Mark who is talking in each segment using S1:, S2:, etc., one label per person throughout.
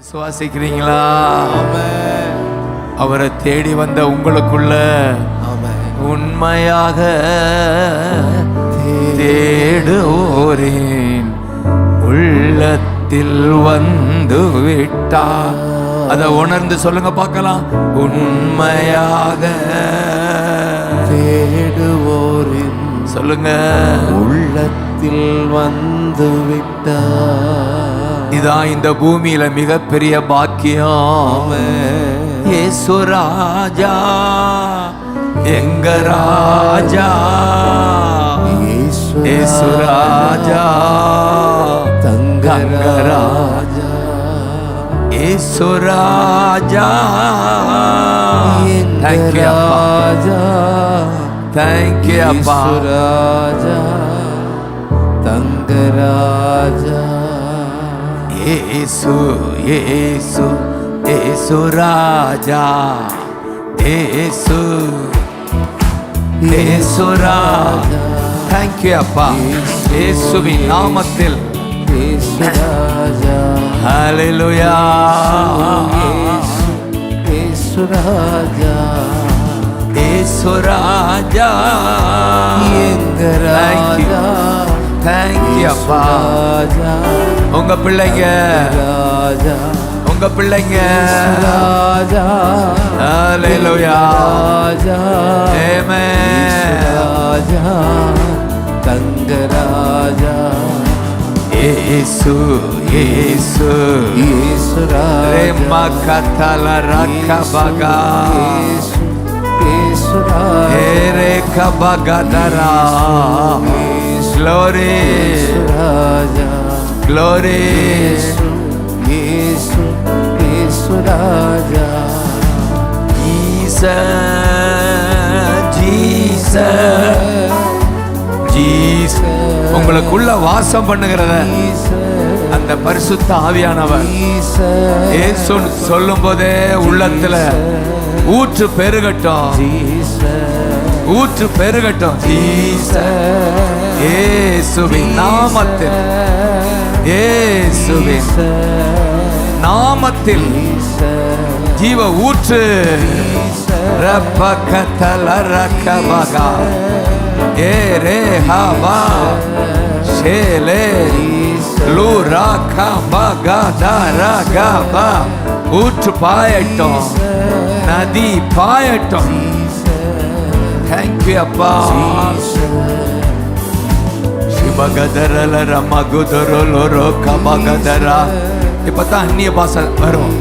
S1: விசுவாசிக்கிறீங்களா. அவரை தேடி வந்த உங்களுக்குள்ள. உண்மையாக தேடுவோரின். உள்ளத்தில் வந்து விட்டார் அதை உணர்ந்து சொல்லுங்க பார்க்கலாம். உண்மையாக
S2: தேடுவோரின்.
S1: சொல்லுங்க.
S2: உள்ளத்தில் வந்து விட்டார்
S1: இதான் இந்த பூமியில மிகப்பெரிய பாக்கியம். இயேசு ராஜா எங்க ராஜா?
S2: இயேசு
S1: ராஜா
S2: தங்க ராஜா.
S1: இயேசு ராஜா. தேங்க்யூ
S2: ராஜா.
S1: தேங்க்யூ அப்பா.
S2: ராஜா. தங்க ராஜா.
S1: இயேசு இயேசு இயேசு ராஜா இயேசு இயேசு ராஜா. தேங்க்யூ அப்பா. இயேசுவின் நாமத்தில்.
S2: இயேசு ராஜா.
S1: ஹalleluya
S2: இயேசு ராஜா.
S1: இயேசு ராஜா.
S2: எங்க. ராஜா.
S1: தேங்க்யூ அப்பா. உங்க பிள்ளைங்க.
S2: ராஜா
S1: உங்க பிள்ளைங்க.
S2: ராஜா
S1: ஹalleluya
S2: ராஜா
S1: ஆமென்
S2: ராஜா தங்க ராஜா
S1: இயேசு இயேசு ரே
S2: ராஜா
S1: மக்கத்தல ரக்கபகா
S2: இயேசு இயேசு ராஜா
S1: ஏரே கபகதரா glory.
S2: ராஜா
S1: glory.
S2: இயேசு இயேசு இயேசு ராஜா
S1: Jesus Jesus. Jesus. உங்களுக்குள்ள வாசம் பண்ணுகிறத அந்த பரிசுத்த ஆவியானவர் இயேசுன்னு சொல்லும் போதே உள்ளத்துல ஊற்று பெருகட்டும். ஊற்று பெருகட்டும். இயேசுவின் நாமத்தில். இயேசுவின் நாமத்தில் ஜீவ ஊற்று. ரப்பகதல ரக்கபகா ஏ ரே ஹவா ஷேலே லூரா கபகா தரகபா ஊற்று பாயட்டும். நதி பாயட்டும். தேங்க்யூ அப்பா. சிவகதரல மகுதரலொரோ அந்நிய பாஷை வரும்.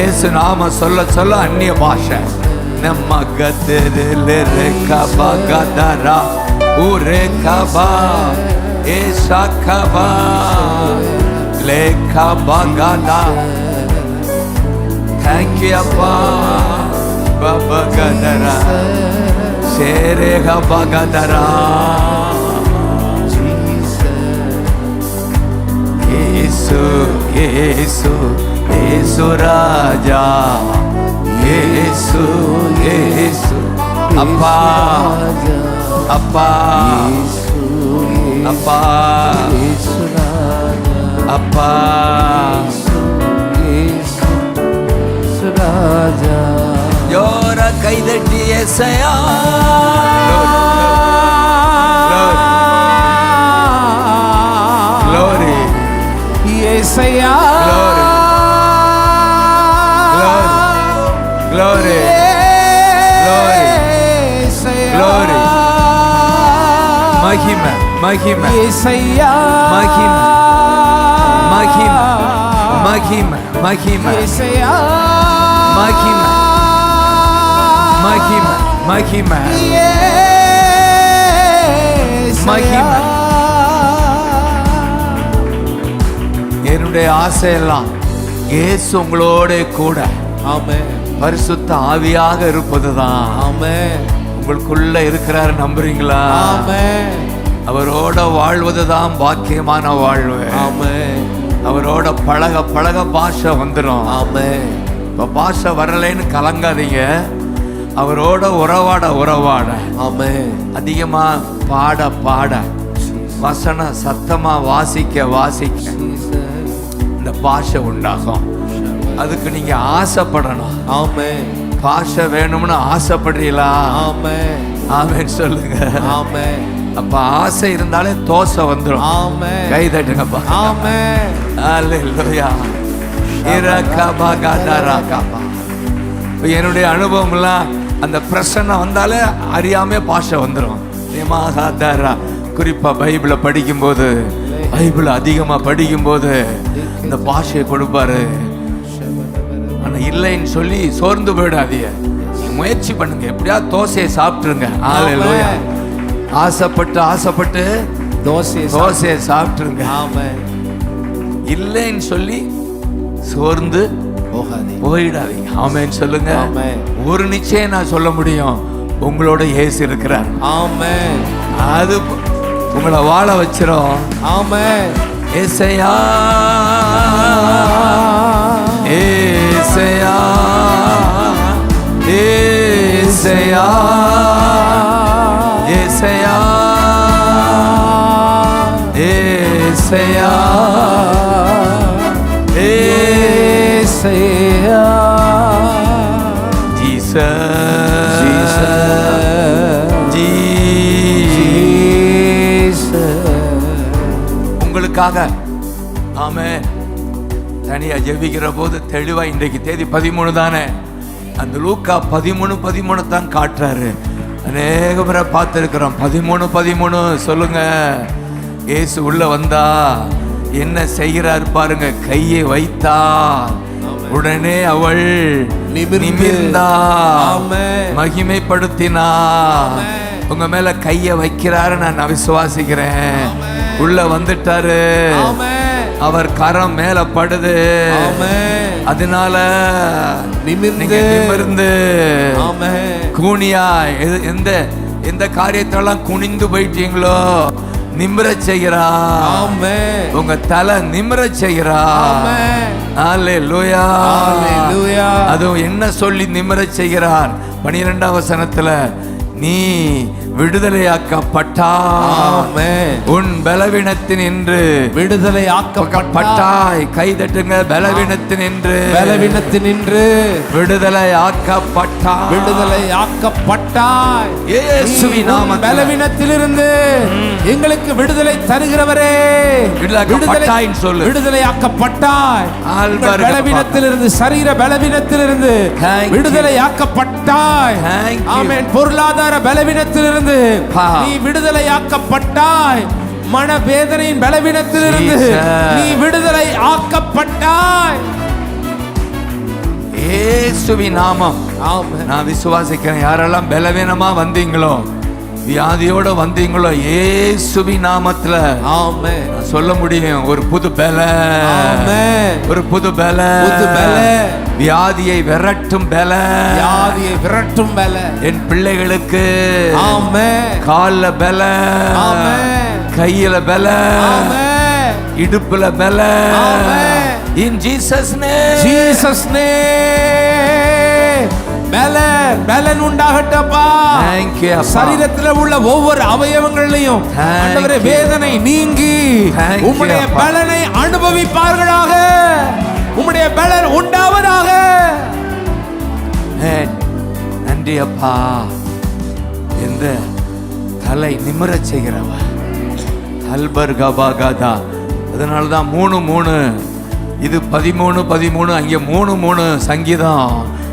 S1: ஏசு நாம சொல்ல சொல்ல அந்நிய பாஷை. நம்ம கதரா ஊரே கபா ஏசா கபா லே கபகதா தேங்க்யூ அப்பா. பபகதரா சேரே கபகதரா ஏசு ஏசு ஏசு ராஜா ஏசு ஏசு அப்பா அப்பா அப்பா அப்பா
S2: ராஜா
S1: யோர கைதட்டி எசையா மகிமை மகிமை
S2: ஏசையா
S1: மகிமை. மகிமை. மகிமை மகிமை
S2: ஏசையா
S1: மகிமை. மகிமை மகிமை மகிமை. என்னுடைய ஆசையெல்லாம் இயேசு உங்களோட கூட
S2: ஆமென்
S1: பரிசுத்த ஆவியாக இருப்பதுதான்
S2: ஆமென்
S1: உங்களுக்குள்ள இருக்கிறாரு நம்புறீங்களா
S2: ஆமென்
S1: அவரோட வாழ்வதுதான் பாக்கியமான வாழ்வு.
S2: ஆமென்.
S1: அவரோட பழக பழக பாஷை வந்துடும்
S2: ஆமென்.
S1: இப்போ பாஷை வரலைன்னு கலங்காதீங்க. அவரோட உறவாட உறவாட.
S2: ஆமென்.
S1: அதிகமா பாட பாட. வசனம் சத்தமா வாசிக்க வாசிக்க. இந்த பாஷை உண்டாகும். அதுக்கு நீங்க ஆசைப்படணும்.
S2: Amen.
S1: பாஷை வேணும்னு ஆசைப்படுறீங்களா?
S2: Amen.
S1: ஆமென் சொல்லுங்க.
S2: Amen.
S1: அப்ப ஆசை இருந்தாலே தோசை வந்துடும்
S2: Amen.
S1: கை தட்டுங்கப்பா
S2: Amen.
S1: அல்லேலூயா இரக்கபா கதரகபா. என்னுடைய அனுபவம்லாம் அந்த பிரசன்ன வந்தாலே அறியாம பாஷை வந்துடும் நிமாகாதாரா குறிப்பா பைபிளை படிக்கும்போது பைபிள் அதிகமா படிக்கும்போது இந்த பாஷையை கொடுப்பாரு. ஆனா இல்லைன்னு சொல்லி சோர்ந்து போயிடாதீங்க. முயற்சி பண்ணுங்க. எப்படியாவது தோசையை சாப்பிட்டுருங்க. அல்லேலூயா ஆசைப்பட்டு ஆசைப்பட்டு
S2: தோசை
S1: தோசையை சாப்பிட்டுருங்க.
S2: Amen.
S1: இல்லைன்னு சொல்லி சோர்ந்து
S2: போகாதே
S1: போயிடாதீங்க. ஆமென் சொல்லுங்க. ஒரு நிச்சயம் நான் சொல்ல முடியும். உங்களோட இயேசு இருக்கிறார்.
S2: Amen.
S1: அது உங்களை வாழ வச்சிரும்.
S2: Amen.
S1: ஏசையா ஏசையா. ஏசையா. ஏசையா. ஏசையா ஏ
S2: Isaiah.
S1: ஜீசஸ். உங்களுக்காக ஆமே தனியா ஜெபிக்கிற போது தெளிவா இன்றைக்கு தேதி பதிமூணு தானே? அந்த லூக்கா பதிமூணு பதிமூணு தான் காட்டுறாரு. அநேக முறை பார்த்துருக்குறோம். பதிமூணு பதிமூணு சொல்லுங்க. இயேசு உள்ள வந்தா என்ன செய்கிறார் பாருங்க கையை வைத்தா உடனே அவள்
S2: நிமிர்ந்து.
S1: மகிமைப்படுத்தினா உங்க மேல கைய வைக்கிறாரு நான் விசுவாசிக்கிறேன் உள்ள வந்துட்டாரு. அவர் கரம் மேல படுது. அதனால
S2: நிமிர்ந்து.
S1: நிமிர்ந்து. கூனியா எந்த எந்த காரியத்தெல்லாம் குனிந்து போயிட்டீங்களோ நிமிர செய்கிறா. உங்க தலை நிமிர செய்கிறா. அதுவும் என்ன சொல்லி நிமிர செய்கிறார்? பனிரெண்டாம் வசனத்துல நீ விடுதலையாக்கப்பட்டா.
S2: Amen.
S1: உன் பலவீனத்தின் என்று
S2: விடுதலை ஆக்கப்பட்டாய்
S1: பட்டாய் கை தட்டுங்க பலவீனத்தின் என்று
S2: பலவீனத்தில் நின்று
S1: விடுதலை ஆக்கப்பட்டா
S2: விடுதலை ஆக்கப்பட்டாய்
S1: இயேசுவின்
S2: நீ உன்
S1: நாமத்தில்.
S2: பலவீனத்திலிருந்து எங்களுக்கு விடுதலை தருகிறவரே.
S1: சொல்லு.
S2: விடுதலை ஆக்கப்பட்டாய்
S1: ஆழ்வாருக்கு
S2: பலவீனத்திலிருந்து சரீர பலவீனத்திலிருந்து
S1: Thank you.
S2: விடுதலை ஆக்கப்பட்டாய்
S1: Thank you.
S2: ஆமென். பொருளாதார பலவீனத்திலிருந்து
S1: பா.
S2: நீ விடுதலை ஆக்கப்பட்டாய் மனவேதனையின் பலவீனத்திலிருந்து. நீ விடுதலை ஆக்கப்பட்டாய்
S1: இயேசுவின் நாமம் நான் விசுவாசிக்கிறேன். யாரெல்லாம் பலவீனமா வந்தீங்களோ வியாதியோட வந்தீங்களோ இயேசுவி நாமத்துல. நான் சொல்ல முடியும் ஒரு புது பல. ஒரு புது பல.
S2: புது பல.
S1: வியாதியை விரட்டும் பல.
S2: வியாதியை விரட்டும் பல.
S1: என் பிள்ளைகளுக்கு.
S2: ஆமென்.
S1: கால்ல பல. கையில பல. இடுப்புல பல. இன் ஜீசஸ் நேம்
S2: ஜீசஸ் நே பலன் பலன் உண்டாகட்டப்பா. சரீரத்தில் உள்ள ஒவ்வொரு
S1: you.
S2: வேதனை நீங்கி உம்முடைய. பலனை அனுபவிப்பார்களாக உம்முடைய பலன் உண்டாவதாக.
S1: நன்றி அப்பா என்ற தலை நிமிரச் செய்கிறவர் அல்பர் கபாகாதா அதனால தான் மூணு மூணு இது பதிமூணு பதிமூணு அங்கே மூணு மூணு சங்கீதம்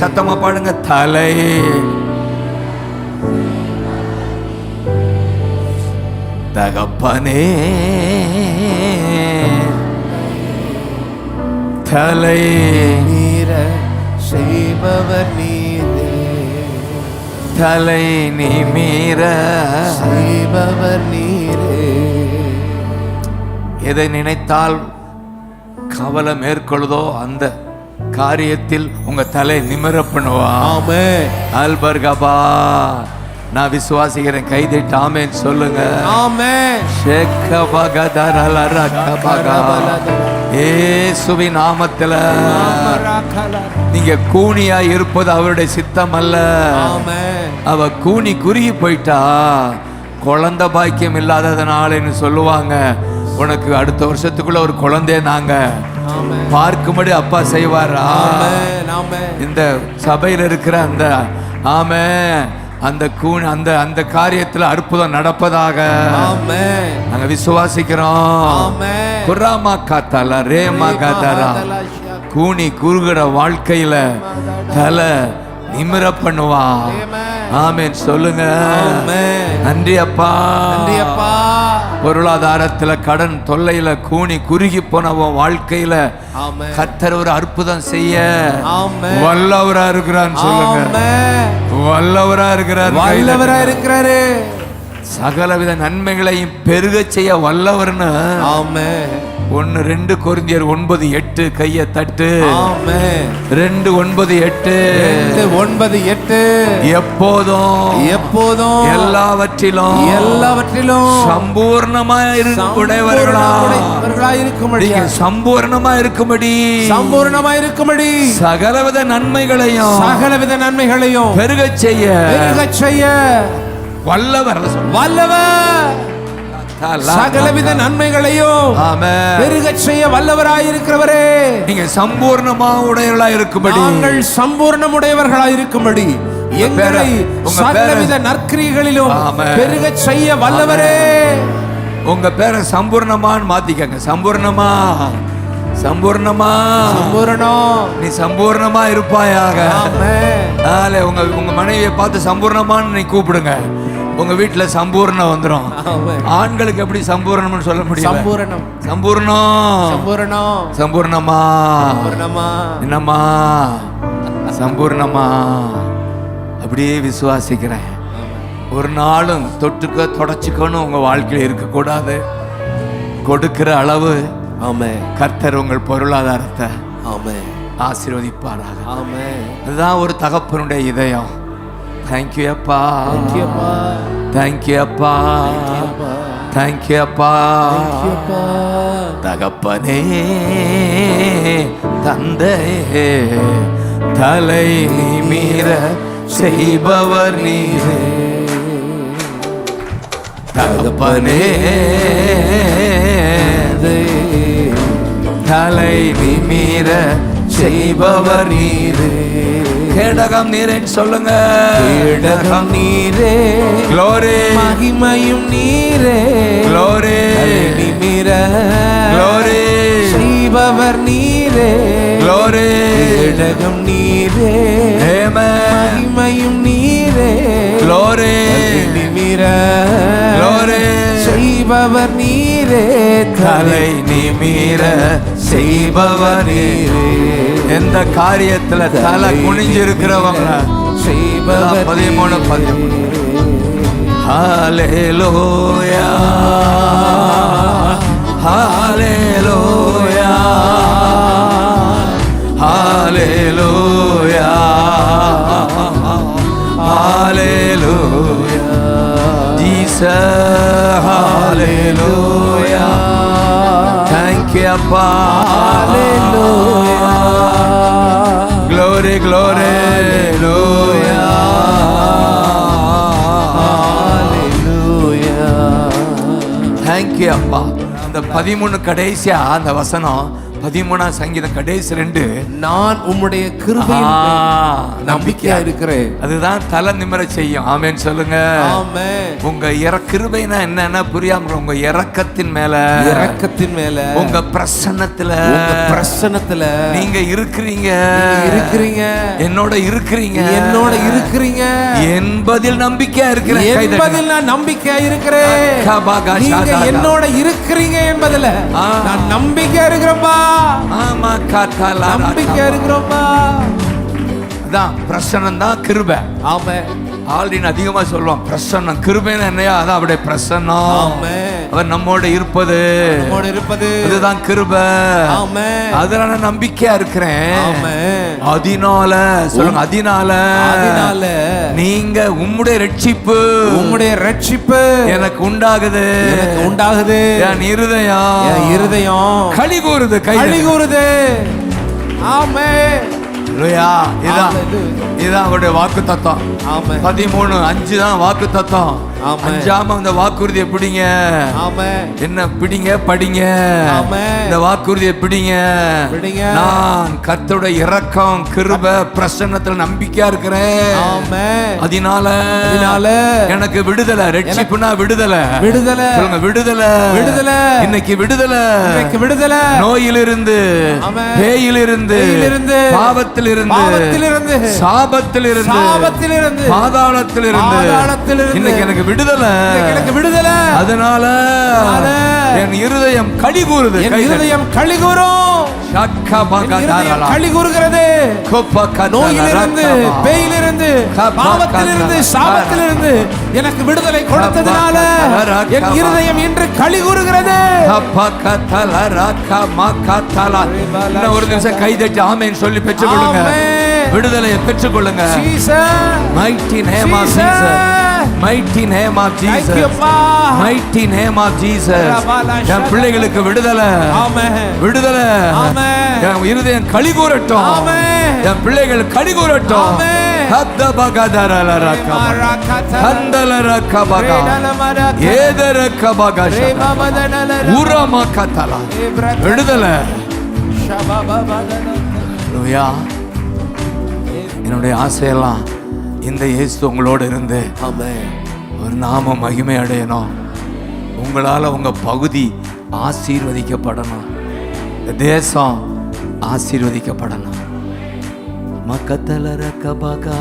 S1: சத்தமா பாடுங்க. தலை தகப்பனே. தலை
S2: நீர செய்பவர் நீரே.
S1: தலை நிமிர
S2: செய்பவர் நீரே.
S1: எதை நினைத்தால் கவலை மேற்கொள்ளுதோ அந்த காரியத்தில் உங்க தலை நிமிர பண்ணுவா.
S2: ஆமென்.
S1: அல்பர்கபா நான் விசுவாசிக்கிறேன். கைதிட்டு ஆமேன் சொல்லுங்க. இயேசுவின் நாமத்துல நீங்க கூனியா இருப்பது அவருடைய சித்தம் அல்ல அவ கூனி குறுகி போயிட்டா. குழந்தை பாக்கியம் இல்லாததுனாலன்னு சொல்லுவாங்க? உனக்கு அடுத்த வருஷத்துக்குள்ள ஒரு குழந்தைய நாங்க.
S2: ஆமென்
S1: பார்க்கும்படி அப்பா செய்வாரா? இந்த சபையில் இருக்கிற அந்த ஆமே அந்த கூண் அந்த அந்த காரியத்துல அற்புதம் நடப்பதாக. நாங்க விசுவாசிக்கிறோம். குராமா காத்தால ரேமா காத்தாரா கூனி குறுகிற வாழ்க்கையில தலை நிமிர பண்ணுவா. ஆமென் சொல்லுங்க. நன்றி அப்பா.
S2: நன்றி அப்பா.
S1: பொருளாதாரத்துல கடன் தொல்லையில கூனி குறுகி போன உன் வாழ்க்கையில கத்தர் ஒரு அற்புதம் செய்ய. வல்லவரா இருக்கிறான்னு சொல்லுங்க. வல்லவரா இருக்கிறார்
S2: வல்லவரா இருக்கிறாரு.
S1: சகலவித நன்மைகளையும் பெருகச் செய்ய வல்லவர்னு.
S2: ஆமென்.
S1: ஒன்னு ரெண்டு கொரிந்தியர் ஒன்பது எட்டு கைய தட்டு. ரெண்டு ஒன்பது எட்டு.
S2: ஒன்பது எட்டு.
S1: எப்போதும்.
S2: எப்போதும்.
S1: எல்லாவற்றிலும்.
S2: எல்லாவற்றிலும்.
S1: சம்பூர்ணமா உடையவர்களா?
S2: இருக்கும்படி.
S1: சம்பூர்ணமா இருக்கும்படி.
S2: சம்பூர்ணமாய் இருக்கும்படி.
S1: சகலவித நன்மைகளையும்.
S2: சகலவித நன்மைகளையும்.
S1: பெருகச் செய்ய.
S2: பெருகச் செய்ய.
S1: வல்லவர்.
S2: வல்லவர். சகலவித நன்மைகளையும். பெருகச் செய்ய வல்லவராய் இருக்கிறவரே
S1: நீங்க சம்பூர்ணமா உடையவர்களா இருக்கும்படி.
S2: நாங்கள் சம்பூர்ணமுடையவர்களாய் இருக்கும்படி எங்களை சகலவித நற்கிரிகளிலும். பெருகச் செய்ய வல்லவரே.
S1: உங்க பேரை சம்பூர்ணமான்னு மாத்திக்கங்க. சம்பூர்ணமா. சம்பூர்ணமா.
S2: சம்பூரணம்.
S1: நீ சம்பூர்ணமா இருப்பாயாக. உங்க உங்க மனைவியை பார்த்து சம்பூர்ணமான்னு நீ கூப்பிடுங்க. உங்க வீட்டுல சம்பூர்ணம் வந்துரும்.
S2: ஆமென்.
S1: ஆண்களுக்கு எப்படி சம்பூர்ணம்னு சொல்ல முடியும்
S2: சம்பூரணம்.
S1: சம்பூர்ணம்.
S2: சம்பூரணம்.
S1: சம்பூர்ணமா?
S2: சம்பூரணமா.
S1: என்னம்மா? சம்பூர்ணமா? அப்படியே விசுவாசிக்கிறேன். ஒரு நாளும் தொட்டுக்க தொடச்சிக்கணும் உங்க வாழ்க்கையில் இருக்கக்கூடாது. கொடுக்கிற அளவு
S2: ஆமென்.
S1: கர்த்தர் உங்கள் பொருளாதாரத்தை
S2: ஆமென்.
S1: ஆசீர்வதிப்பாராக.
S2: ஆமென்.
S1: அதுதான் ஒரு தகப்பனுடைய இதயம். தேங்க்யூ அப்பா தேங்க்யூ அப்பா தேங்க்யூ அப்பா
S2: ஐயப்பா
S1: தகப்பனே தந்தையே தலை மீற செய்பவர் நீரே. தகப்பனே தலை மீற செய்பவர் நீரே கேடகம் நீரேன்னு சொல்லுங்க.
S2: இடகம் நீரே.
S1: க்ளோரி
S2: மகிமையும் நீரே.
S1: க்ளோரி
S2: நிமிர
S1: க்ளோரி
S2: செய்பவர் நீரே.
S1: க்ளோரி
S2: இடகம் நீரே. மகிமையும் நீரே.
S1: க்ளோரி
S2: நிமிர செய்பவர் நீரே
S1: தலை நிமிர செய்பவர் நீரே. எந்த காரியத்துல தலை குனிஞ்சிருக்கிறவங்க?
S2: செய்பவர்
S1: பதிமூணு, பதிமூணு. ஹalleluya. ஹalleluya. ஹalleluya. ஹalleluya. Jesus Hallelujah. thank you அப்பா
S2: Hallelujah.
S1: glory glory hallelujah Hallelujah. Thank you, அப்பா அந்த பதிமூணு கடைசியா அந்த வசனம் பதிமூணாம் சங்கீதம் கடைசி ரெண்டு.
S2: நான் உம்முடைய மேல் நம்பிக்கையா இருக்கிறேன்.
S1: அதுதான் தலை நிமிர செய்யும். ஆமென் சொல்லுங்க. உங்க இற கிருபைனா என்னன்னா புரியாம. உங்க இறக்கத்தின் மேல.
S2: இரக்கத்தின் மேல.
S1: உங்க பிரசன்னத்துல.
S2: பிரசன்னத்துல.
S1: நீங்க இருக்கிறீங்க.
S2: இருக்கிறீங்க.
S1: என்னோட இருக்கிறீங்க.
S2: என்னோட இருக்கிறீங்க.
S1: என்பதில் நம்பிக்கையா இருக்கிறேன்.
S2: என்பதில் நான் நம்பிக்கையா இருக்கிறேன். நீங்க. என்னோட இருக்கிறீங்க என்பதுல. நான் நம்பிக்கையா இருக்கிறேன்பா.
S1: ஆமா காத்தாலா
S2: நம்பிக்கையா இருக்கிறோம்பா
S1: அதான் பிரசனம் தான் கிருபை.
S2: ஆமென்.
S1: ஆல்ரெடி அதிகமா சொல்லுவான். பிரசன்னம். கிருபைன்னு என்னையா? அதான் அப்படியே பிரசன்னம். அவர் நம்மோட இருப்பது.
S2: நம்மோடு இருப்பது.
S1: அதுதான் கிருப. நான் நம்பிக்கையா இருக்கிறேன். அதனால சொல்லுங்க அதனால
S2: அதனால.
S1: நீங்க உம்முடைய ரட்சிப்பு
S2: உம்முடைய ரட்சிப்பு
S1: எனக்கு உண்டாகுது.
S2: எனக்கு உண்டாகுது.
S1: என் இருதயம்.
S2: என் இருதயம்.
S1: களி கூறுது
S2: களி கூறுது ஆமென்
S1: இதான் இதான் அவருடைய வாக்கு தத்துவம்
S2: ஆமென்.
S1: பதிமூணு அஞ்சு தான் வாக்கு தத்துவம்
S2: ஆமென்.
S1: அஞ்சாம அந்த வாக்குறுதியை பிடிங்க. என்ன பிடிங்க படிங்க. இந்த வாக்குறுதியை பிடிங்க.
S2: பிடிங்க.
S1: நான் கர்த்தருடைய இரக்கம் கிருப பிரசன்னத்துல நம்பிக்கையா இருக்கிறேன்.
S2: ஆமென்.
S1: அதனால
S2: அதனால
S1: எனக்கு விடுதலை ரட்சிப்புனா விடுதலை.
S2: விடுதலை.
S1: சொல்லுங்க விடுதலை.
S2: விடுதலை.
S1: இன்னைக்கு விடுதலை.
S2: இன்னைக்கு விடுதலை.
S1: நோயிலிருந்து. பேயிலிருந்து
S2: பேயிலிருந்து,
S1: பாவத்திலிருந்து
S2: பாவத்திலிருந்து,
S1: சாபத்திலிருந்து
S2: சாபத்திலிருந்து,
S1: பாதாளத்திலிருந்து
S2: பாதாளத்திலிருந்து,
S1: இன்னைக்கு எனக்கு விடுதலை
S2: எனக்கு விடுதலை
S1: அதனால என் இருதயம் களி கூறுது
S2: என். இருதயம் களி கூறும். களி கூறுகிறது நோயிலிருந்து. பேயிலிருந்து பாவத்திலிருந்து. சாபத்திலிருந்து எனக்கு விடுதலை கொடுத்ததுனால என். இருதயம் இன்று களி கூறுகிறது
S1: ஒரு நிமிஷம் கைதட்டி ஆமென் சொல்லி பெற்றுக்கொள்ளுங்க
S2: ஆமென்.
S1: விடுதலையை பெற்றுக்கொள்ளுங்க name of
S2: Thank you,
S1: Jesus
S2: அப்பா.
S1: mighty name of Jesus
S2: ரபாலா
S1: என். பிள்ளைகளுக்கு விடுதலை
S2: ஆமென்
S1: விடுதலை
S2: ஆமென்.
S1: என் இருதயம் களி கூறட்டும்
S2: ஆமென்.
S1: என் பிள்ளைகள் களி கூறட்டும்
S2: ஆமென்.
S1: விடுதலை. என்னுடைய ஆசையெல்லாம் இந்த இயேசு உங்களோட இருந்து. ஒரு நாம மகிமை அடையணும். உங்களால உங்க பகுதி ஆசீர்வதிக்கப்படணும். இந்த தேசம் ஆசீர்வதிக்கப்படணும். மக்கத்தல ரக்கபகா.